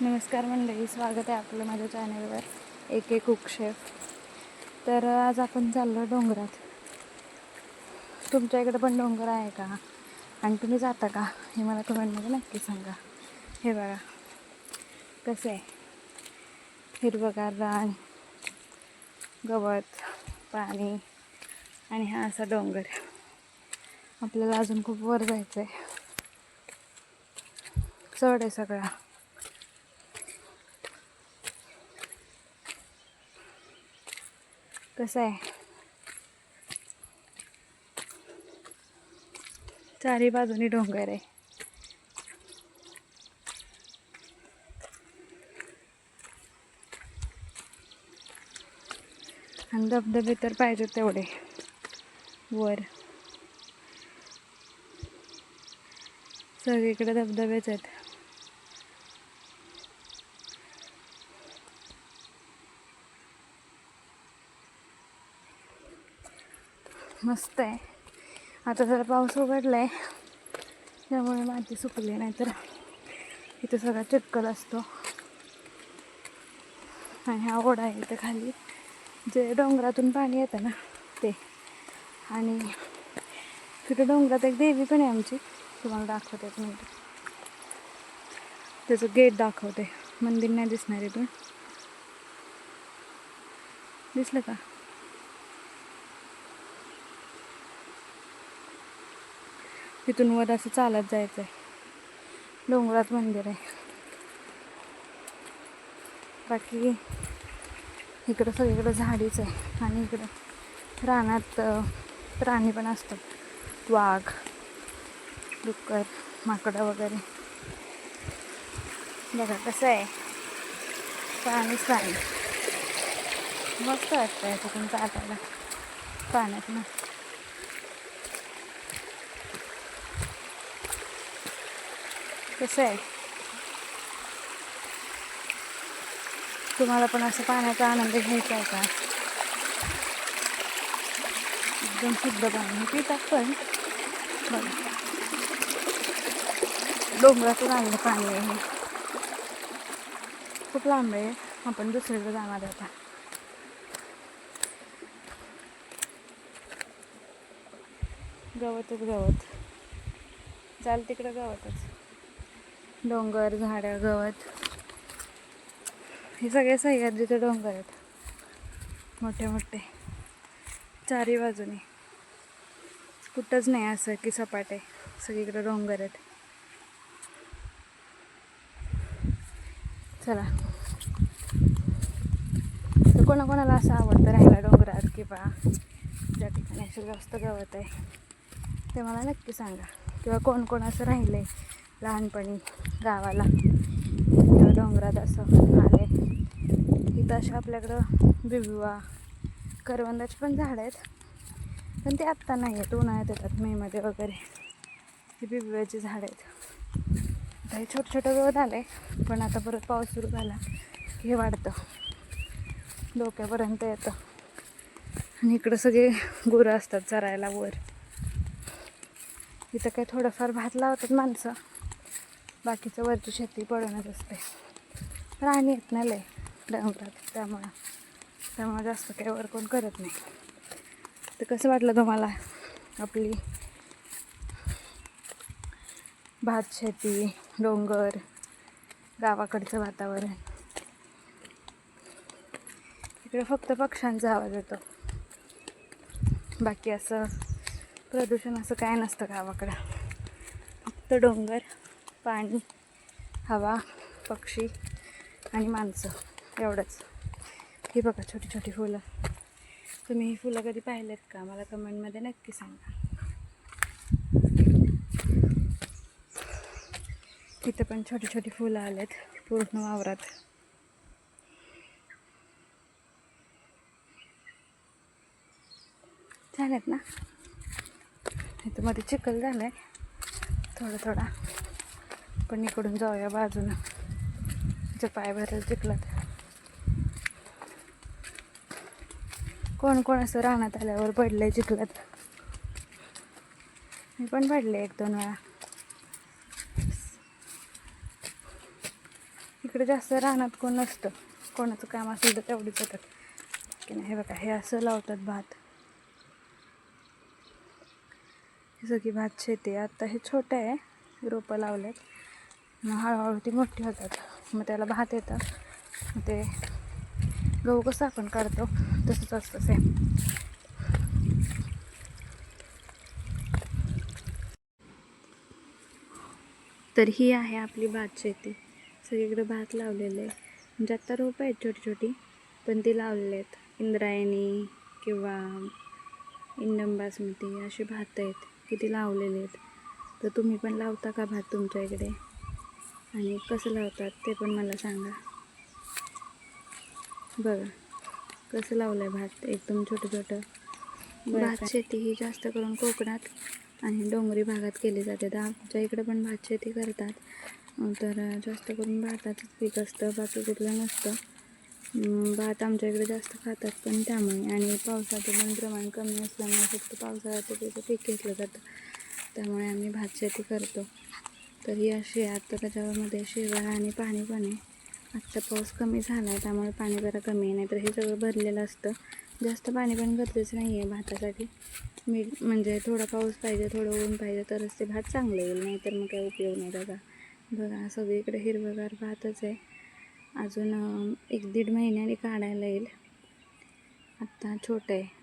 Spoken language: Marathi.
नमस्कार मंडळी स्वागत आहे आपलं माझ्या चॅनलवर एक एक कुकशेफ. तर आज आपण चाललो डोंगरात. तुमच्या इकडे पण डोंगर आहे का? आणि तुम्ही जाता का? हे मला कमेंटमध्ये नक्की सांगा. हे बघा कसं आहे? हिरवगार रान गवत पाणी आणि हा असा डोंगर. आपल्याला अजून खूप वर जायचं आहे चढ आहे सगळा. कसं आहे? चारी बाजूनी डोंगर आहे. आणि धबधबे तर पाहिजे तेवढे. वर. सगळीकडे धबधबेच आहेत. मस्त आहे. आता जरा पाऊस उघडला आहे त्यामुळे माती सुकली नाही तर इथं सगळा चिटकल असतो. आणि हा ओढा आहे इथं खाली. जे डोंगरातून पाणी येतं ना ते. आणि तिथं डोंगरात एक देवी पण आहे आमची. तुम्हाला दाखवते एक मिनिट. त्याचं गेट दाखवते. मंदिर नाही दिसणार इथून. दिसलं का? तिथून वर असं चालत जायचं आहे डोंगरात मंदिर आहे. बाकी इकडं सगळीकडं झाडीच आहे आणि इकडं रानात प्राणी पण असतात. वाघ डुक्कर माकडं वगैरे. बघा कसं आहे. प्राणीच प्राणी. मस्त वाटतं आहे तिथून चालायला पाण्यात कसं आहे? तुम्हाला पण असं पाण्याचा आनंद घ्यायचा आहे का? एकदम शुद्ध पाणी पितात पण बघा डोंगरातून आलेलं पाणी आहे. खूप लांब आहे. आपण दुसरीकडे जाणार आता. गवतच गवत. चाल तिकडं गवतच. डोंगर झाडं गवत. हे सगळे सह्याद्रीचे डोंगर आहेत. मोठे मोठे. चारी बाजूने. कुठंच नाही असं की सपाट. आहे सगळीकडे डोंगर आहेत. चला. तर कोणाकोणाला असं आवडतं राहायला डोंगरात किंवा ज्या ठिकाणी असं जास्त गवत आहे ते मला नक्की सांगा. किंवा कोण कोण असं राहिलं आहे लहानपणी गावाला. किंवा डोंगरात असं आले. इथं अशा आपल्याकडं बिबुवा करवंदाची पण झाडं आहेत. पण ते आत्ता नाही आहेत उन्हाळ्यात येतात मेमध्ये वगैरे. ही बिबुव्याची झाडं आहेत. आता हे छोटं छोटं गवत आलं आहे पण आता परत पाऊस सुरू झाला हे वाढतं. डोक्यापर्यंत येतं. आणि इकडं सगळे गुरं असतात चरायला वर. इथं काय थोडंफार भात लावतात माणसं. बाकीचं वरची शेती पडूनच असते. प्राणी येत नाही लय डोंगरात त्यामुळं त्यामुळे जास्त काही वर कोण करत नाही. तर कसं वाटलं तुम्हाला आपली भात शेती डोंगर गावाकडचं वातावरण? इकडे फक्त पक्ष्यांचा आवाज येतो. बाकी असं प्रदूषण असं काय नसतं गावाकडं. फक्त डोंगर. पाणी हवा पक्षी आणि माणसं एवढंच. ही बघा छोटी छोटी फुलं. तुम्ही ही फुलं कधी पाहिलेत का? मला कमेंटमध्ये नक्की सांगा. तिथं पण छोटी छोटी फुलं आलेत पूर्ण वावरात. छान आहेत ना? इथं मध्ये चिखल झालं आहे थोडा थोडा. पण इकडून जाऊया बाजूनं. जे पाय भरेल चिखलात. कोण कोण असं रानात आल्यावर पडलंय चिखलात. मी पण पडले एक दोन वेळा. इकडे जास्त रानात कोण नसतं. कोणाचं काम असेल तर तेवढीच येतात की नाही हे बघा हे असं लावतात भात. सगळी भात शेती आहे. आता हे छोटं आहे. रोपं लावलेत. मग हळूहळू ती मोठी होतात. मग त्याला भात येतं. मग ते गहू कसं आपण काढतो तसंच असतं सेम तर ही आहे आपली भात शेती. सगळीकडे भात लावलेले आहे म्हणजे आत्ता रोपं आहेत छोटी छोटी पण ती लावलेली आहेत. इंद्रायणी किंवा इंडम बासमती अशी भात आहेत की ती लावलेले आहेत. तर तुम्ही पण लावता का भात तुमच्या इकडे? आणि कसं लावतात ते पण मला सांगा. बघा कसं लावलं आहे भात? एकदम छोटं छोटं. भात शेती ही जास्त करून कोकणात आणि डोंगरी भागात केली जाते. तर आमच्या इकडे पण भात शेती करतात. तर जास्त करून भाताचंच पीक असतं बाकी कुठलं नसतं. भात आमच्या इकडे जास्त खातात पण त्यामुळे. आणि पावसाचं पण प्रमाण कमी असल्यामुळे फक्त पावसाळ्यात त्याचं पीक घेतलं जातं. त्यामुळे आम्ही भात शेती करतो. तर ही अशी आत्ता त्याच्यामध्ये शेवाळ आणि पाणी पण आहे. आत्ता पाऊस कमी झाला आहे त्यामुळे पाणी जरा कमी आहे नाहीतर हे सगळं भरलेलं असतं. जास्त पाणी पण गरजेचं नाही आहे भातासाठी. मी म्हणजे थोडा पाऊस पाहिजे थोडं ऊन पाहिजे तरच ते भात चांगलं येईल नाहीतर मग काही उपयोग नाही त्याचा बघा सगळीकडे हिरवगार भातच आहे. अजून एक दीड महिन्याने काढायला येईल. आत्ता छोटं आहे.